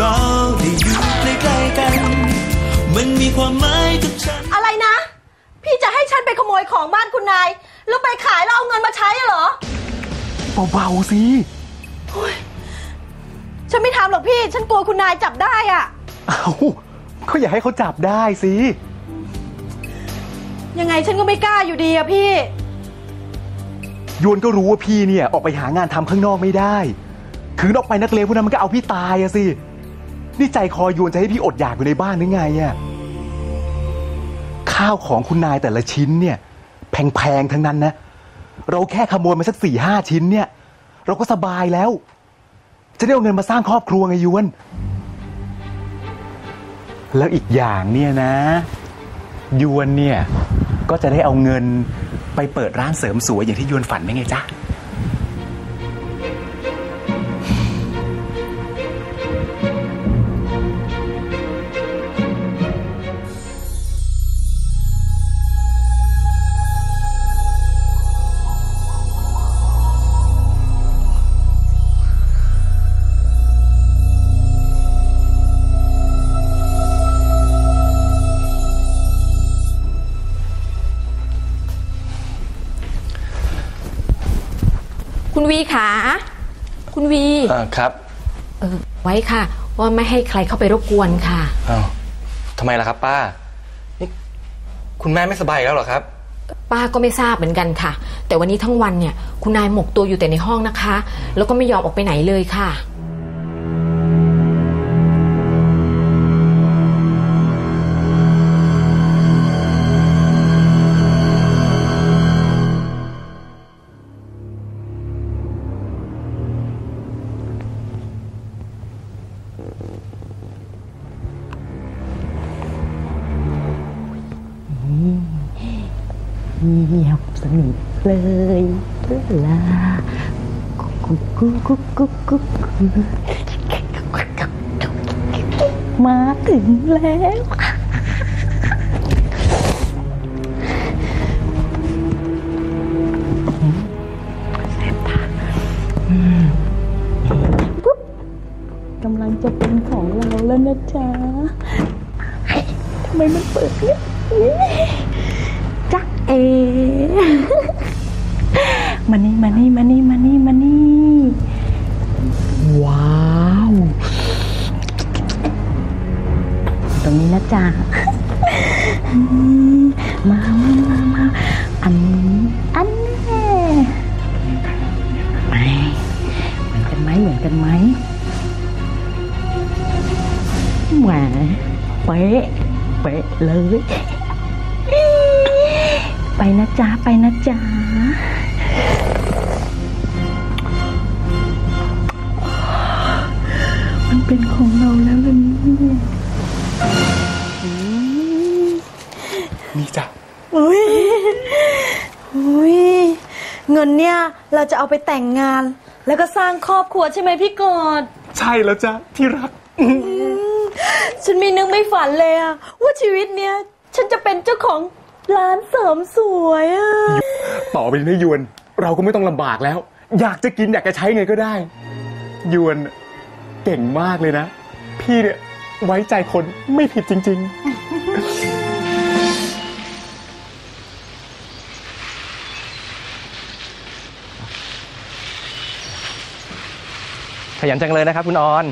เราได้อยู่ใกล้ๆกัน มันมีความหมายกับฉัน อะไรนะ พี่จะให้ฉันไปขโมยของบ้านคุณนาย แล้วไปขายแล้วเอาเงินมาใช้เหรอเบาๆสิฉันไม่ทำหรอกพี่ ฉันกลัวคุณนายจับได้อะเอาก็อย่าให้เขาจับได้สิยังไงฉันก็ไม่กล้าอยู่ดีอะพี่ ยวนก็รู้ว่าพี่เนี่ย ออกไปหางานทำข้างนอกไม่ได้ คืนออกไปนักเลงพวกนั้นมันก็เอาพี่ตายอะสิ นี่ใจคอยวนจะให้พี่อดอยากอยู่ในบ้านหรือไงอะข้าวของคุณนายแต่ละชิ้นเนี่ย แพงๆทั้งนั้นนะ เราแค่ขโมยมาสักสี่ห้าชิ้นเนี่ย เราก็สบายแล้ว จะได้เอาเงินมาสร้างครอบครัวไงยวน แล้วอีกอย่างเนี่ยนะ ยวนเนี่ย ก็จะได้เอาเงินไปเปิดร้านเสริมสวยอย่างที่ยวนฝันได้ไงจ๊ะ วีขาคุณวีอ่าครับเออไว้ค่ะ ว่าไม่ให้ใครเข้าไปรบกวนค่ะอ้าวทำไมล่ะครับ ป้า นี่คุณแม่ไม่สบายอีกแล้วเหรอครับ ป้าก็ไม่ทราบเหมือนกันค่ะ แต่วันนี้ทั้งวันเนี่ย คุณนายหมกตัวอยู่แต่ในห้องนะคะ แล้วก็ไม่ยอมออกไปไหนเลยค่ะ กุ๊กกุ๊กกุ๊กกุ๊กมาถึงแล้วกำลังจะเป็นของเราแล้วนะจ๊ะทำไมมันเปิดเนี่ยจ๊ะเอมานี่มานี่มานี่มานี่มานี่ ว้าว ตรงนี้นะจ๊ะมามามามาอันนี้อันแน่เหมือนกันไหมเหมือนกันไหมแหมเป๊ะเป๊ะเลย ไปนะจ๊ะ ไปนะจ๊ะ เป็นของเราแล้วล่ะเนี่ยนี่จ้ะอุ้ยอุ้ยเงินเนี่ยเราจะเอาไปแต่งงาน แล้วก็สร้างครอบครัวใช่ไหมพี่กอดใช่แล้วจ้ะที่รัก ฉันไม่นึกไม่ฝันเลยอะว่าชีวิตเนี้ยฉันจะเป็นเจ้าของร้านเสริมสวยอะต่อไปนี้ยวน เราก็ไม่ต้องลำบากแล้ว อยากจะกินอยากจะใช้ไงก็ได้ ยวน เก่งมากเลยนะ พี่เนี่ยไว้ใจคนไม่ผิดจริงๆขยันจังเลยนะครับคุณออน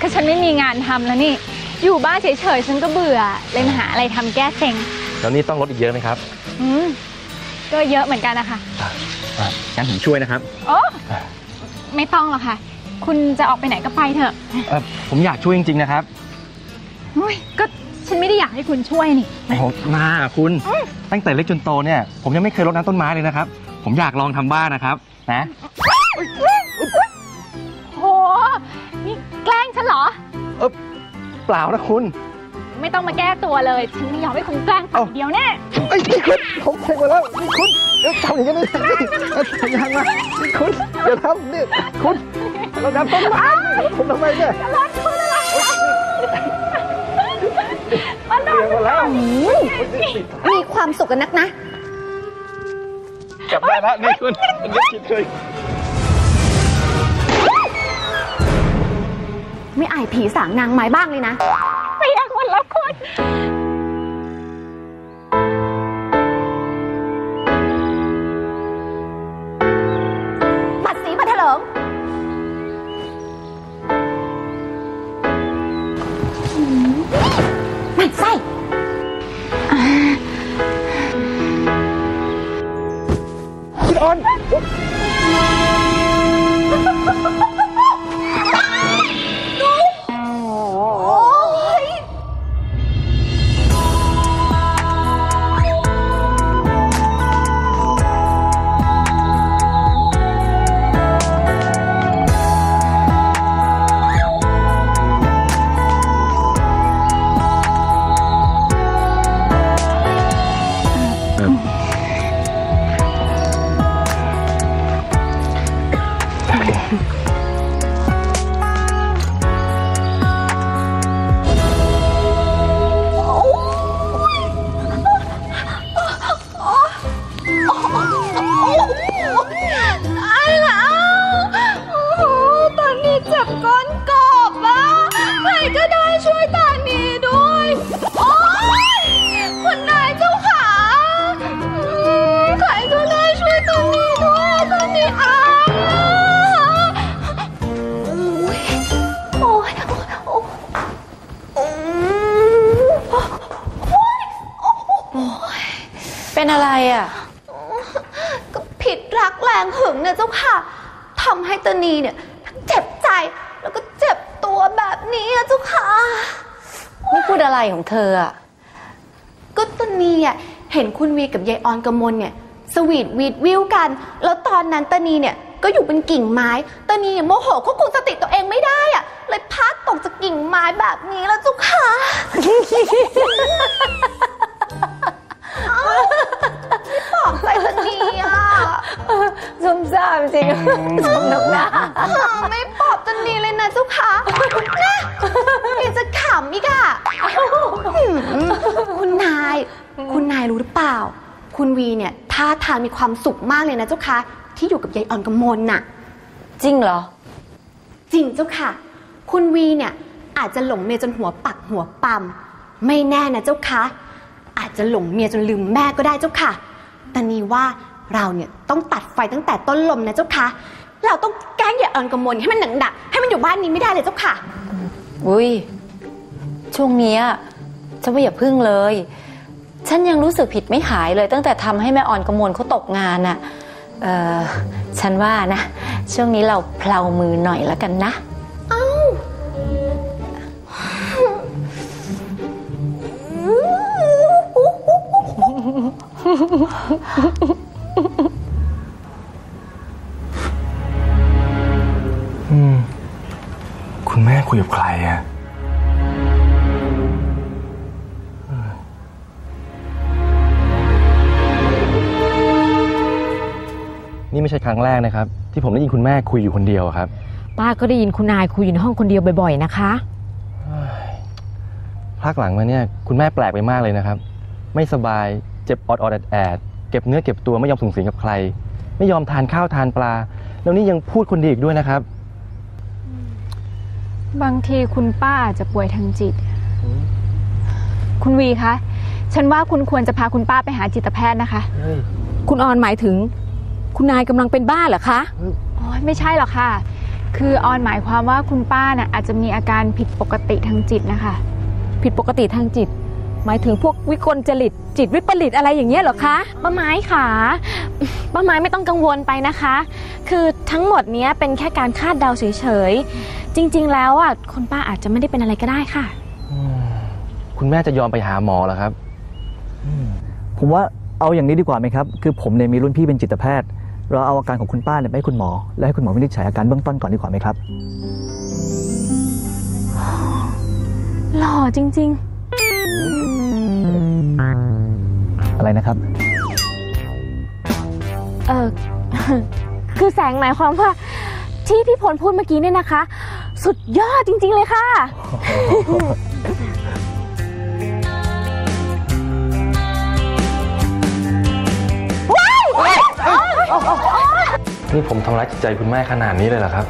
ก็ฉันไม่มีงานทำแล้วนี่ อยู่บ้านเฉยๆ ฉันก็เบื่อ เลยมาหาอะไรทำแก้เซ็งแล้วนี่ต้องลดอีกเยอะไหมครับอืมก็เยอะเหมือนกันนะคะอะงั้นผมช่วยนะครับ โอ้ ไม่ต้องหรอกค่ะ คุณจะออกไปไหนก็ไปเถอะเอ่อผมอยากช่วยจริง ๆ นะครับอุ๊ยก็ฉันไม่ได้อยากให้คุณช่วยนี่ โอ้โหมาคุณ ตั้งแต่เล็กจนโตเนี่ย ผมยังไม่เคยรดน้ำต้นไม้เลยนะครับ ผมอยากลองทำบ้านนะครับ นะ โห นี่แกล้งฉันเหรอเปล่านะคุณ ไม่ต้องมาแก้ตัวเลย ฉันไม่ยอมให้คุณแกล้งฝ่ายเดียวแน่ไอ้ยนี่คุณผมเช็คมาแล้วนี่คุณ เดี๋ยวทำอย่างนี้ได้นี่ทำยังมาคุณอย่าทำนี่คุณเราทำต้นไม้คุณทำไมเนี่ยมันโดนเดี๋ยวมาแล้วมีความสุขกันนักนะกลับได้แล้วนี่คุณผมไม่คิดเลยไม่อายผีสางนางไม้บ้างเลยนะไม่อยากหมดแล้วคุณ คุณออน เป็นอะไรอะ ก็ผิดรักแรงหึงเนี่ยเจ้าค่ะทำให้ตานีเนี่ยทั้งเจ็บใจแล้วก็เจ็บตัวแบบนี้อะเจ้าค่ะ ไม่พูดอะไรของเธออะ ก็ตานีอะเห็นคุณวีกับยายออนกมลเนี่ย สวีทวีดวิวกัน แล้วตอนนั้นตานีเนี่ยก็อยู่เป็นกิ่งไม้ตานีเนี่ยโมโหควบคุมสติตัวเองไม่ได้อะ เลยพลัดตกจากกิ่งไม้แบบนี้แล้วเจ้าค่ะไม่ ปลอบใจตานีอะซุ่มซ่ามจริงสมน้ำหน้าไม่ปลอบตันนีเลยนะเจ้าค่ะนะยังจะขำอีกอะหืมคุณนาย คุณนายรู้หรือเปล่า คุณวีเนี่ยท่าทางมีความสุขมากเลยนะเจ้าค่ะ ที่อยู่กับยายอ่อนกำมลน่ะ จริงเหรอ จริงเจ้าค่ะ คุณวีเนี่ยอาจจะหลงเมียจนหัวปักหัวปั๊มไม่แน่นะเจ้าค่ะ อาจจะหลงเมียจนลืมแม่ก็ได้เจ้าค่ะ แต่นี่ว่าเราเนี่ยต้องตัดไฟตั้งแต่ต้นลมนะเจ้าค่ะ เราต้องแกล้งอย่าอ่อนกมลให้มันหนังดักให้มันอยู่บ้านนี้ไม่ได้เลยเจ้าค่ะ อุ้ยช่วงเนี้ยฉันว่าอย่าพึ่งเลย ฉันยังรู้สึกผิดไม่หายเลย ตั้งแต่ทำให้แม่ออนกมลเขาตกงานน่ะเออฉันว่านะ ช่วงนี้เราเพลามือหน่อยแล้วกันนะ คุณแม่คุยกับใครอะนี่ไม่ใช่ครั้งแรกนะครับ ที่ผมได้ยินคุณแม่คุยอยู่คนเดียวอะครับ ป้าก็ได้ยินคุณนายคุยอยู่ในห้องคนเดียวบ่อยๆนะคะ พักหลังมาเนี่ย คุณแม่แปลกไปมากเลยนะครับ ไม่สบาย เจ็บออดออดแอดแอดเก็บเนื้อเก็บตัวไม่ยอมสูงสิงกับใคร ไม่ยอมทานข้าวทานปลา แล้วนี่ยังพูดคนเดียวอีกด้วยนะครับ บางทีคุณป้าอาจจะป่วยทางจิต คุณวีคะ ฉันว่าคุณควรจะพาคุณป้าไปหาจิตแพทย์นะคะ คุณออนหมายถึง คุณนายกำลังเป็นบ้าเหรอคะโอ้ยไม่ใช่หรอกค่ะ คือออนหมายความว่าคุณป้าน่ะอาจจะมีอาการผิดปกติทางจิตนะคะ ผิดปกติทางจิต หมายถึงพวกวิกลจริต จิตวิปริตอะไรอย่างเงี้ยเหรอคะป้าไม้ค่ะป้าไม้ไม่ต้องกังวลไปนะคะ คือทั้งหมดเนี้ยเป็นแค่การคาดเดาเฉยๆ จริง ๆ แล้วอะคุณป้าอาจจะไม่ได้เป็นอะไรก็ได้ค่ะ คุณแม่จะยอมไปหาหมอเหรอครับ ผมว่าเอาอย่างนี้ดีกว่าไหมครับ คือผมเนี่ยมีรุ่นพี่เป็นจิตแพทย์ เราเอาอาการของคุณป้าเนี่ยไปให้คุณหมอ และให้คุณหมอวินิจฉัยอาการเบื้องต้นก่อนดีกว่าไหมครับ หล่อจริง อะไรนะครับ เออคือแสงหมายความว่า ที่พี่พลพูดเมื่อกี้เนี่ยนะคะ สุดยอดจริง ๆ เลยค่ะ นี่ผมทำร้ายจิตใจคุณแม่ขนาดนี้เลยเหรอครับ